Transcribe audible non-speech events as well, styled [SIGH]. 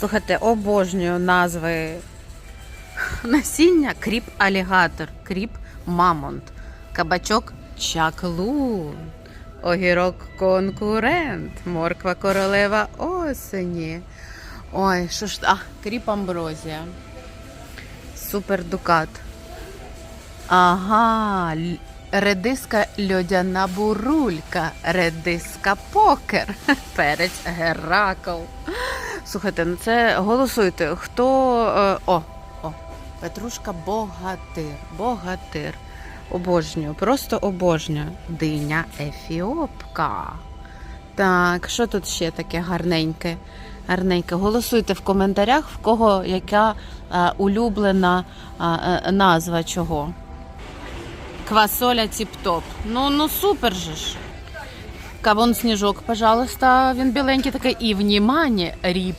Слухайте, обожнюю назви насіння кріп алігатор, кріп мамонт, кабачок чаклун, огірок конкурент, морква королева осені. Ой, що ж, а, кріп амброзія. Супер дукат. Ага, редиска льодяна бурулька, редиска покер, [LAUGHS] перець Геракл. Слухайте, ну це голосуйте. Хто. е, о, о, Петрушка богатир. Богатир. Обожнюю, просто обожнюю. Диня ефіопка. Так, що тут ще таке гарненьке? Гарненьке. Голосуйте в коментарях, в кого яка е, улюблена е, е, назва чого. Квасоля тіп-топ. Ну, ну супер же ж. Кавун сніжок, пожалуйста. Він біленький такий. І внімання, ріб